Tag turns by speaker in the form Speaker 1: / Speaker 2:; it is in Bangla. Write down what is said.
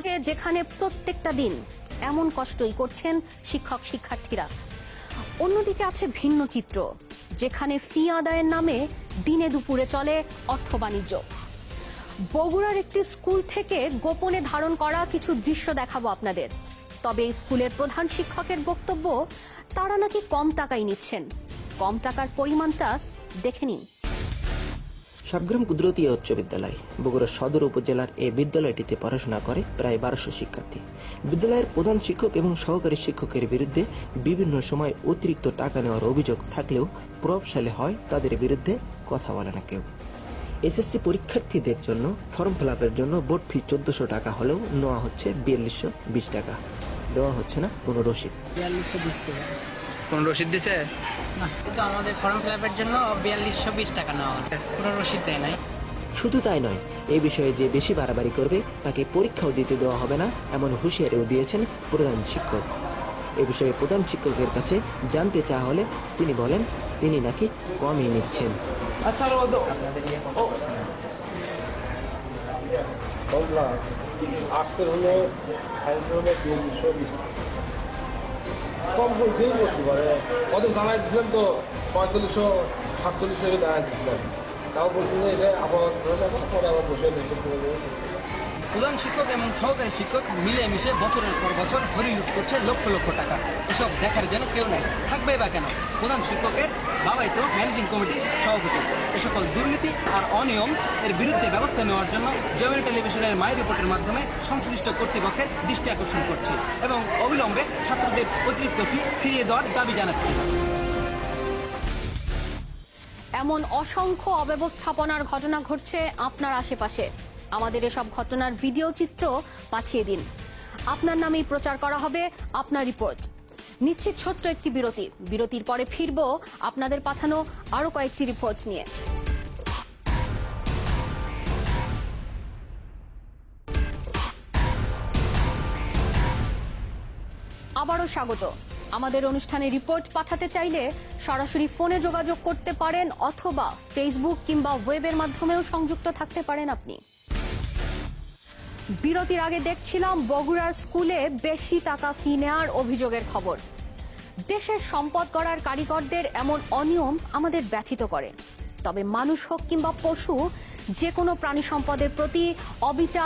Speaker 1: মাঝে যেখানে প্রত্যেকটা দিন এমন কষ্টই করছেন শিক্ষক শিক্ষার্থীরা। অন্যদিকে আছে ভিন্ন চিত্র, যেখানে ফি আদায়ের নামে দিনে দুপুরে চলে অর্থ বাণিজ্য। বগুড়ার একটি স্কুল থেকে গোপনে ধারণ করা কিছু দৃশ্য দেখাবো আপনাদের। তবে স্কুলের প্রধান শিক্ষকের বক্তব্য, তারা নাকি কম টাকাই নিচ্ছেন। কম টাকার পরিমাণটা দেখে নিন।
Speaker 2: সাবগ্রাম কুদরতী উচ্চ বিদ্যালয়। বগুড়া সদর উপজেলার এই বিদ্যালয়টিতে পড়াশোনা করে প্রায় বারোশো শিক্ষার্থী। বিদ্যালয়ের প্রধান শিক্ষক এবং সহকারী শিক্ষকের বিরুদ্ধে বিভিন্ন সময় অতিরিক্ত টাকা নেওয়ার অভিযোগ থাকলেও প্রভাবশালী হয় তাদের বিরুদ্ধে কথা বলে না কেউ। এসএসসি পরীক্ষার্থীদের জন্য ফর্ম ফিল জন্য বোর্ড ফি চোদ্দশো টাকা হলেও নেওয়া হচ্ছে বিয়াল্লিশশো বিশ টাকা। দেওয়া হচ্ছে না কোনো রসিদ।
Speaker 3: বিয়াল্লিশশো বিশ টাকা।
Speaker 4: কোন রসিদ দিছে?
Speaker 3: কিন্তু আমাদের ফর্ম ফিল জন্য বিয়াল্লিশশো বিশ টাকা নেওয়া কোনো রসিদ দেয় নাই।
Speaker 2: শুধু তাই নয় এই বিষয়ে যে বেশি বাড়াবাড়ি করবে তাকে পরীক্ষাও দিতে দেওয়া হবে না এমন হুঁশিয়ারিও দিয়েছেন প্রধান শিক্ষক। এ বিষয়ে প্রধান শিক্ষকের কাছে জানতে চাওয়া হলে তিনি বলেন তিনি নাকি কমই নিচ্ছেন।
Speaker 5: আসতে হলো হলো বিয়াল্লিশশো বিশ কম করতে পারে। কত জানাই দিয়েছিলাম তো পঁয়তাল্লিশশো, সাতচল্লিশশো জানাই দিয়েছিলাম তাও বলছি যে এটা আবার পরে আবার বসে করে
Speaker 6: প্রধান শিক্ষক এবং সহকারী শিক্ষক মিলেমিশে বছরের পর বছর হরিলুট করছে লক্ষ লক্ষ টাকা। এসব দেখার যেন কেউ নাই। থাকবে বা কেন? প্রধান শিক্ষকের বাবাই তো ম্যানেজিং কমিটির সভাপতি। এ সকল দুর্নীতি আর অনিয়ম এর বিরুদ্ধে ব্যবস্থা নেওয়ার জন্য জমির টেলিভিশনের মাই রিপোর্টের মাধ্যমে সংশ্লিষ্ট কর্তৃপক্ষের দৃষ্টি আকর্ষণ করছি। এবং অবিলম্বে ছাত্রদের অতিরিক্ত ফি ফিরিয়ে দেওয়ার দাবি জানাচ্ছি।
Speaker 1: এমন অসংখ্য অব্যবস্থাপনার ঘটনা ঘটছে আপনার আশেপাশে। আমাদের এসব ঘটনার ভিডিও চিত্র পাঠিয়ে দিন। আপনার নামেই প্রচার করা হবে আপনার রিপোর্ট। নিশ্চিত ছোট্ট একটি বিরতি। বিরতির পরে ফিরব আপনাদের পাঠানো আরও কয়েকটি রিপোর্ট নিয়ে। আবারও স্বাগত। আমাদের অনুষ্ঠানে রিপোর্ট পাঠাতে চাইলে সরাসরি ফোনে যোগাযোগ করতে পারেন অথবা ফেসবুক কিংবা ওয়েবের মাধ্যমেও সংযুক্ত থাকতে পারেন আপনি। বিরতির আগে দেখছিলাম বগুড়ার স্কুলে বেশি টাকা ফি নেওয়ার অভিযোগের খবর। দেশের সম্পদ করার কারিগরদের এমন অনিয়ম আমাদের ব্যথিত করে। তবে মানুষ হোক কিংবা পশু যে কোনো প্রাণী সম্পদের প্রতি অবিচার